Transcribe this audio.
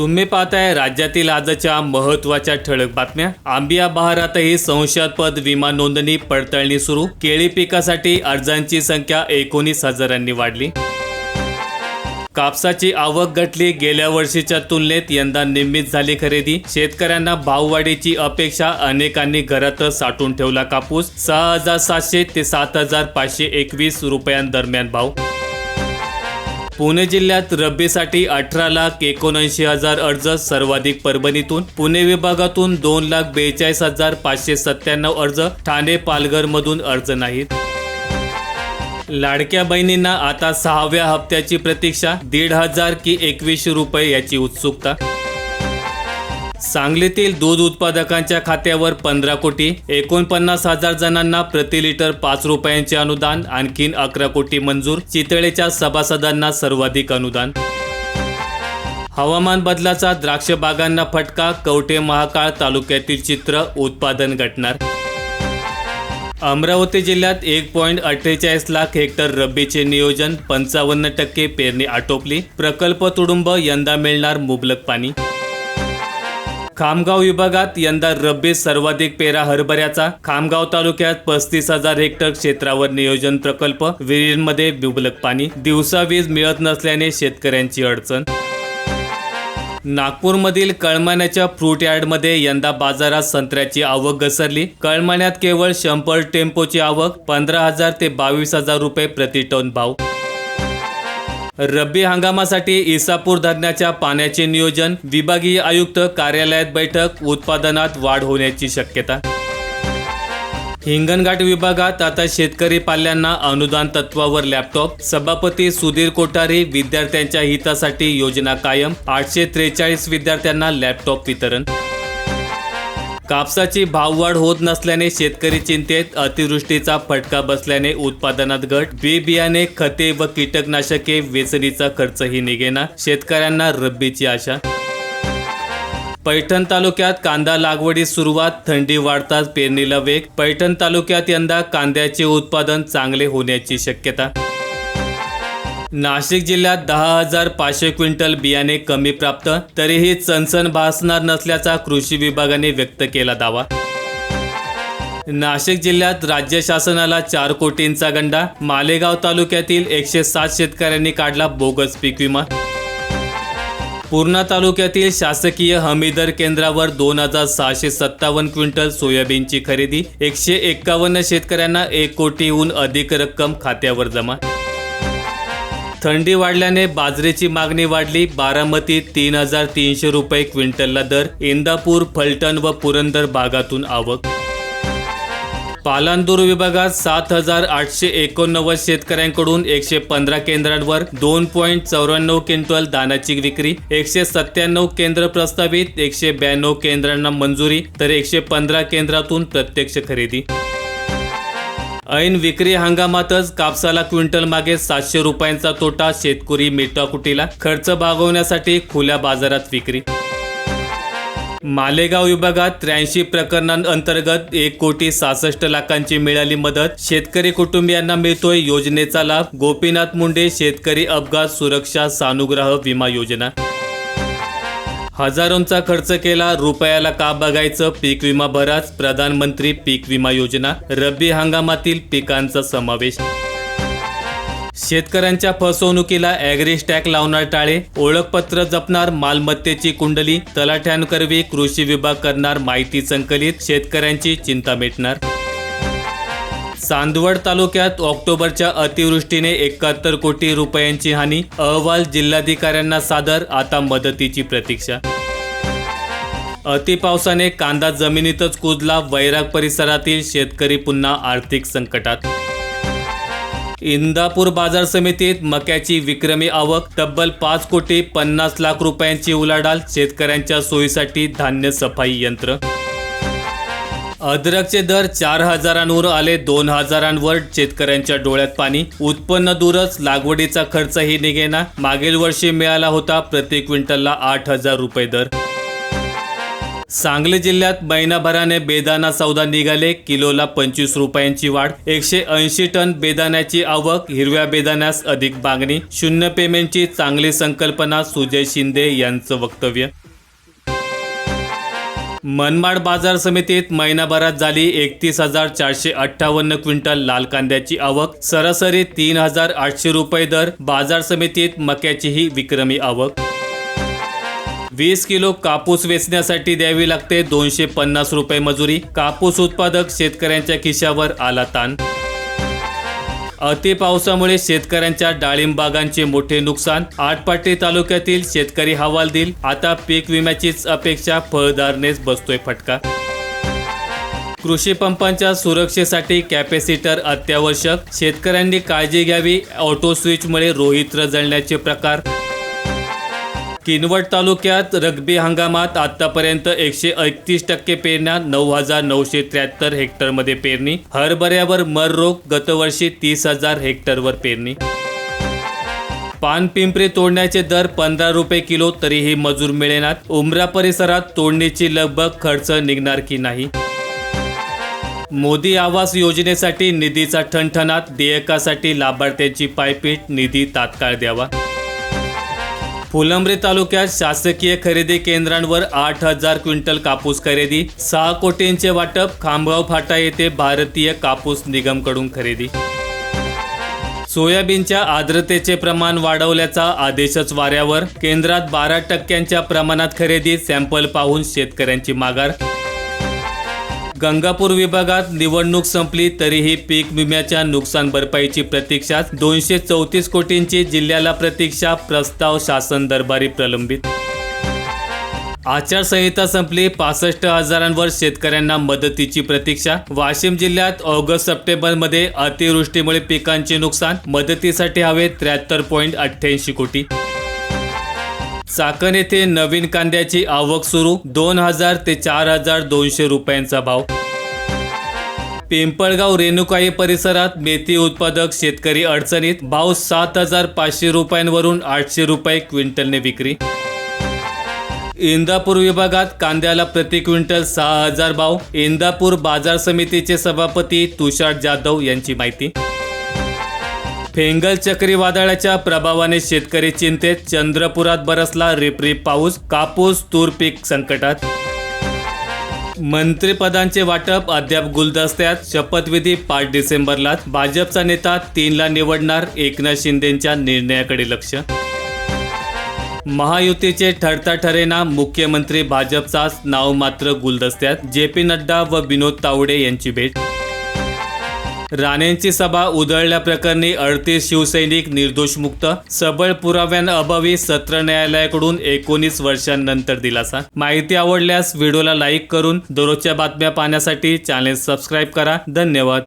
तुम्ही पाहताय राज्यातील आजच्या महत्त्वाच्या ठळक बातम्या. आंबिया बहारातही संशयास्पद विमा नोंदणी पडताळणी सुरू. केळी पिकासाठी अर्जांची संख्या एकोणीस हजारांनी वाढली. कापसाची आवक घटली गेल्या वर्षीच्या तुलनेत यंदा निम्मीत झाली खरेदी. शेतकऱ्यांना भाववाढीची अपेक्षा अनेकांनी घरातच साठवून ठेवला कापूस. सहा हजार सातशे ते सात हजार पाचशे एकवीस रुपयांदरम्यान भाव. पुणे जिल्ह्यात रब्बीसाठी अठरा लाख एकोणऐंशी हजार अर्ज सर्वाधिक परभणीतून पुणे विभागातून दोन लाख बेचाळीस हजार पाचशे सत्त्याण्णव अर्ज ठाणे पालघरमधून अर्ज नाहीत. लाडक्या बहिणींना आता सहाव्या हप्त्याची प्रतीक्षा दीड हजार की एकवीसशे रुपये याची उत्सुकता सांगलीतील दूध उत्पादकांच्या खात्यावर पंधरा कोटी एकोणपन्नास हजार जणांना प्रति लिटर पाच रुपयांचे अनुदान आणखीन अकरा कोटी मंजूर चितळेच्या सभासदांना सर्वाधिक अनुदान. हवामान बदलाचा द्राक्ष बागांना फटका कवठे महाकाळ तालुक्यातील चित्र उत्पादन घटणार अमरावती जिल्ह्यात एक पॉईंट अठ्ठेचाळीस लाख हेक्टर रब्बीचे नियोजन पंचावन्न टक्के पेरणी आटोपली प्रकल्प तुडुंब यंदा मिळणार मुबलक पाणी. खामगाव विभागात यंदा रब्बी सर्वाधिक पेरा हरभऱ्याचा. खामगाव तालुक्यात पस्तीस हजार हेक्टर क्षेत्रावर नियोजन प्रकल्प. विहिरींमध्ये मुबलक पाणी. दिवसा वीज मिळत नसल्याने शेतकऱ्यांची अडचण. नागपूरमधील कळमाण्याच्या फ्रूट यार्डमध्ये यंदा बाजारात संत्र्याची आवक घसरली. कळमाण्यात केवळ शंभर टेम्पोची आवक पंधरा हजार ते बावीस हजार रुपये प्रति टन भाव. रब्बी हंगामासाठी इसापूर धरणाच्या पाण्याचे नियोजन विभागीय आयुक्त कार्यालयात बैठक उत्पादनात वाढ होण्याची शक्यता. हिंगणघाट विभागात आता शेतकरी पाल्यांना अनुदान तत्वावर लॅपटॉप सभापती सुधीर कोठारी विद्यार्थ्यांच्या हितासाठी योजना कायम आठशे त्रेचाळीस विद्यार्थ्यांना लॅपटॉप वितरण. कापसाची भाववाढ होत नसल्याने शेतकरी चिंतेत अतिवृष्टीचा फटका बसल्याने उत्पादनात घट बी बियाणे खते व कीटकनाशके वेचणीचा खर्चही निघेना शेतकऱ्यांना रब्बीची आशा. पैठण तालुक्यात कांदा लागवडी सुरुवात थंडी वाढताच पेरणीला वेग पैठण तालुक्यात यंदा कांद्याचे उत्पादन चांगले होण्याची शक्यता नाशिक जिल्ह्यात दहा हजार पाचशे क्विंटल बियाणे कमी प्राप्त तरीही चणचण भासणार नसल्याचा कृषी विभागाने व्यक्त केला दावा. नाशिक जिल्ह्यात राज्य शासनाला चार कोटींचा गंडा मालेगाव तालुक्यातील एकशे सात शेतकऱ्यांनी काढला बोगस पीक विमा. पूर्णा तालुक्यातील शासकीय हमीदर केंद्रावर दोन हजार सहाशे सत्तावन्न क्विंटल सोयाबीनची खरेदी एकशे एक्कावन्न शेतकऱ्यांना एक कोटीहून अधिक रक्कम खात्यावर जमा. थंडी वाढल्याने बाजरीची मागणी वाढली. बारामतीत तीन हजार तीनशे रुपये क्विंटलला दर. इंदापूर फलटण व पुरंदर भागातून आवक. पालांदूर विभागात सात हजार आठशे एकोणनव्वद शेतकऱ्यांकडून एकशे पंधरा केंद्रांवर दोन पॉईंट चौऱ्याण्णव क्विंटल दानाची विक्री एकशे सत्त्याण्णव केंद्र प्रस्तावित एकशे ब्याण्णव केंद्रांना मंजुरी तर एकशे पंधरा केंद्रातून प्रत्यक्ष खरेदी. ऐन विक्री हंगामातच कापसाला क्विंटल मागे सातशे रुपयांचा तोटा शेतकरी मेटाकुटीला खर्च भागवण्यासाठी खुल्या बाजारात विक्री. मालेगाव विभागात त्र्याऐंशी प्रकरणांअंतर्गत एक कोटी सहासष्ट लाखांची मिळाली मदत. शेतकरी कुटुंबियांना मिळतोय योजनेचा लाभ. गोपीनाथ मुंडे शेतकरी अपघात सुरक्षा सानुग्रह विमा योजना. हजारोंचा खर्च केला रुपयाला का बघायचं? पीक विमा भराच प्रधानमंत्री पीक विमा योजना रब्बी हंगामातील पिकांचा समावेश. शेतकऱ्यांच्या फसवणुकीला ॲग्रिस्टॅक लावणार टाळे ओळखपत्र जपणार मालमत्तेची कुंडली तलाठ्यांकरवी कृषी विभाग करणार माहिती संकलित शेतकऱ्यांची चिंता मिटणार. चांदवड तालुक्यात ऑक्टोबरच्या अतिवृष्टीने एकाहत्तर कोटी रुपयांची हानी. अहवाल जिल्हाधिकाऱ्यांना सादर आता मदतीची प्रतीक्षा. अतिपावसाने कांदा जमिनीतच कुजला वैराग परिसरातील शेतकरी पुन्हा आर्थिक संकटात. इंदापूर बाजार समितीत मक्याची विक्रमी आवक तब्बल पाच कोटी पन्नास लाख रुपयांची उलाढाल शेतकऱ्यांच्या सोयीसाठी धान्य सफाई यंत्र. अद्रकचे दर चार हजारांवर आले दोन हजारांवर शेतकऱ्यांच्या डोळ्यात पाणी. उत्पन्न दूरच लागवडीचा खर्चही निघेना. मागील वर्षी मिळाला होता प्रति क्विंटलला आठ हजार रुपये दर. सांगली जिल्ह्यात महिनाभराने बेदाना सौदा निघाले किलोला पंचवीस रुपयांची वाढ. एकशे ऐंशी टन बेदाण्याची आवक हिरव्या बेदाण्यास अधिक मागणी. शून्य पेमेंटची चांगली संकल्पना सुजय शिंदे यांचं वक्तव्य. मनमाड बाजार समितीत महिनाभरात झाली एकतीस हजार चारशे अठ्ठावन्न क्विंटल लाल कांद्याची आवक. सरासरी तीन हजार आठशे रुपये दर. बाजार समितीत मक्याचीही विक्रमी आवक. वीस किलो कापूस वेचण्यासाठी द्यावी लागते दोनशे पन्नास रुपये मजुरी. कापूस उत्पादक शेतकऱ्यांच्या खिशावर आला ताण. अति पावसामुळे शेतकऱ्यांच्या डाळिंबागांचे मोठे नुकसान. आटपाटी तालुक्यातील शेतकरी हवालदिल आता पीक विम्याचीच अपेक्षा फळदारनेच बसतोय फटका. कृषी पंपांच्या सुरक्षेसाठी कॅपॅसिटर अत्यावश्यक. शेतकऱ्यांनी काळजी घ्यावी. ऑटो स्विचमुळे रोहित्र जळण्याचे प्रकार. किनवट तालुक्यात रग्बी हंगामात आतापर्यंत एकशे एकतीस टक्के पेरण्या नऊ हजार नऊशे त्र्याहत्तर हेक्टरमध्ये पेरणी. हरभऱ्यावर मर रोग गतवर्षी तीस हजार हेक्टरवर पेरणी. पानपिंपरी तोडण्याचे दर पंधरा रुपये किलो तरीही मजूर मिळेनात. उमरा परिसरात तोडणीची लगबग खर्च निघणार की नाही? मोदी आवास योजनेसाठी निधीचा ठणठणात देयकासाठी लाभार्थ्यांची पायपीट निधी तात्काळ द्यावा. फुलंब्री तालुक्यात शासकीय खरेदी केंद्रांवर आठ हजार क्विंटल कापूस खरेदी सहा कोटींचे वाटप खामगाव फाटा येथे भारतीय कापूस निगमकडून खरेदी. सोयाबीनच्या आर्द्रतेचे प्रमाण वाढवल्याचा आदेशच वाऱ्यावर केंद्रात बारा टक्क्यांच्या प्रमाणात खरेदी सॅम्पल पाहून शेतकऱ्यांची माघार गंगापूर विभागात निवडणूक संपली तरीही पीक विम्याच्या नुकसान भरपाईची प्रतीक्षा दोनशे चौतीस कोटींची जिल्ह्याला प्रतीक्षा प्रस्ताव शासन दरबारी प्रलंबित. आचारसंहिता संपली पासष्ट हजारांवर शेतकऱ्यांना मदतीची प्रतीक्षा. वाशिम जिल्ह्यात ऑगस्ट सप्टेंबरमध्ये अतिवृष्टीमुळे पिकांचे नुकसान मदतीसाठी हवे त्र्याहत्तर पॉईंट अठ्ठ्याऐंशी कोटी. चाकण येथे नवीन कांद्याची आवक सुरू. दोन हजार ते चार हजार दोनशे रुपयांचा भाव. पिंपळगाव रेणुकाई परिसरात मेथी उत्पादक शेतकरी अडचणीत. भाव सात हजार पाचशे रुपयांवरून आठशे रुपये क्विंटलने विक्री. इंदापूर विभागात कांद्याला प्रति क्विंटल सहा हजार भाव. इंदापूर बाजार समितीचे सभापती तुषार जाधव यांची माहिती. फेंगल चक्रीवादळाच्या प्रभावाने शेतकरी चिंतेत चंद्रपुरात बरसला रिपरिप पाऊस कापूस तूर पीक संकटात. मंत्रिपदांचे वाटप अद्याप गुलदस्त्यात शपथविधी पाच डिसेंबरला भाजपचा नेता तीनला निवडणार एकनाथ शिंदेच्या निर्णयाकडे लक्ष. महायुतीचे ठरता ठरेना मुख्यमंत्री भाजपचाच नाव मात्र गुलदस्त्यात जे पी नड्डा व विनोद तावडे यांची भेट. राणेंची सभा उधळल्याप्रकरणी अडतीस शिवसैनिक निर्दोष मुक्त सबळ पुराव्यांअभावी सत्र न्यायालयाकडून एकोणीस वर्षांनंतर दिलासा. माहिती आवडल्यास व्हिडिओला लाईक करून दररोजच्या बातम्या पाहण्यासाठी चॅनेल सबस्क्राईब करा. धन्यवाद.